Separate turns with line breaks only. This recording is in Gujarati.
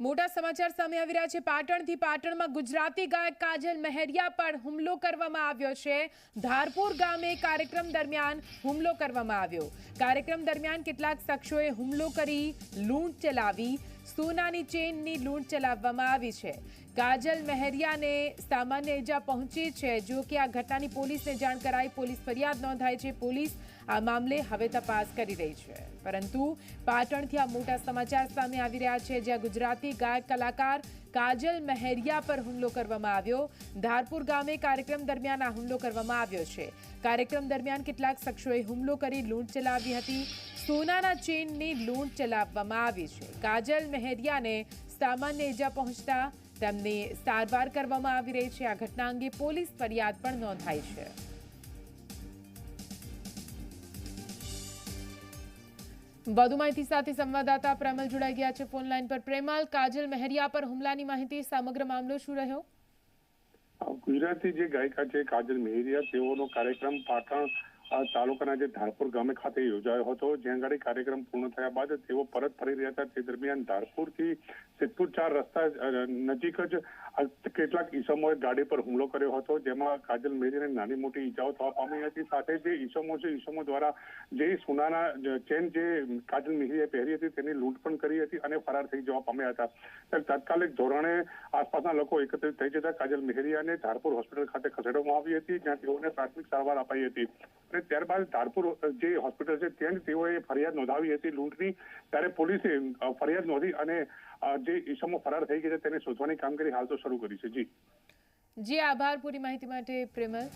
મોટા સમાચાર સામે આવી રહ્યા છે. પાટણથી પાટણમાં ગુજરાતી ગાયક કાજલ મહેરિયા પર હુમલો કરવામાં આવ્યો છે. ધારપુર ગામે કાર્યક્રમ દરમિયાન હુમલો કરવામાં આવ્યો. કાર્યક્રમ દરમિયાન કેટલાક શખ્સોએ હુમલો કરી, લૂંટ ચલાવી સોનાની ચેનની લૂંટ ચલાવવામાં આવી છે. કાજલ મહેરિયાને સામાન્ય ઇજા પહોંચી છે. જો કે આ ઘટનાની પોલીસને જાણ કરાઈ પોલીસ ફરિયાદ નોંધાઈ છે. પોલીસ આ મામલે હવે તપાસ કરી રહી છે. પરંતુ પાટણથી આ મોટા સમાચાર સામે આવી રહ્યા છે. જ્યાં ગુજરાતી ગાયક કલાકાર કાજલ મહેરિયા પર હુમલો કરવામાં આવ્યો. ધારપુર ગામે કાર્યક્રમ દરમિયાન આ હુમલો કરવામાં આવ્યો છે. કાર્યક્રમ દરમિયાન કેટલાક શખ્સોએ હુમલો કરી લૂંટ ચલાવી હતી. સોનાના ચેનની લૂંટ ચલાવવામાં આવી છે. કાજલ મહેરિયાને સામાન્ય ઇજા પહોંચતા તેમને સારવાર કરવામાં આવી રહી છે. આ ઘટના અંગે પોલીસ ફરિયાદ પણ નોંધાઈ છે. વધુ માહિતી સાથે સંવાદદાતા પ્રેમલ જોડાઈ ગયા છે. ફોન લાઈન પર પ્રેમલ, કાજલ મહેરિયા પર હુમલાની માહિતી, સમગ્ર મામલો શું રહ્યો?
ગુજરાતી જે ગાયિકા છે, કાજલ મહેરિયા, તેઓનો કાર્યક્રમ પાટણ તાલુકાના જે ધારપુર ગામે ખાતે યોજાયો હતો, જ્યાં આગળ કાર્યક્રમ પૂર્ણ થયા બાદ તેઓ પરત ફરી રહ્યા હતા. તે દરમિયાન ધારપુરથી સિદ્ધપુર ચાર રસ્તા નજીક જ કેટલાક ઈસમોએ ગાડી પર હુમલો કર્યો હતો, જેમાં કાજલ મેહરિયાને નાની મોટી ઈજાઓ થવા પામી હતી. સાથે જે ઈસમો છે, ઈસમો દ્વારા જે સોનાના ચેન જે કાજલ મેહરિયાએ પહેરી હતી, તેની લૂંટ પણ કરી હતી અને ફરાર થઈ જવા પામ્યા હતા. ત્યારે તાત્કાલિક ધોરણે આસપાસના લોકો એકત્રિત થઈ જતા કાજલ મેહરિયાને ધારપુર હોસ્પિટલ ખાતે ખસેડવામાં આવી હતી, જ્યાં તેઓને પ્રાથમિક સારવાર અપાઈ હતી. અને ત્યારબાદ ધારપુર જે હોસ્પિટલ છે, ત્યાં તેઓએ ફરિયાદ નોંધાવી હતી લૂંટની. ત્યારે પોલીસે ફરિયાદ નોંધી અને જે ઈસમો ફરાર થઈ ગયા છે, તેને શોધવાની કામગીરી હાલ તો શરૂ કરી છે. જી.
જી, આભાર. પૂરી માહિતી માટે પ્રેમલ.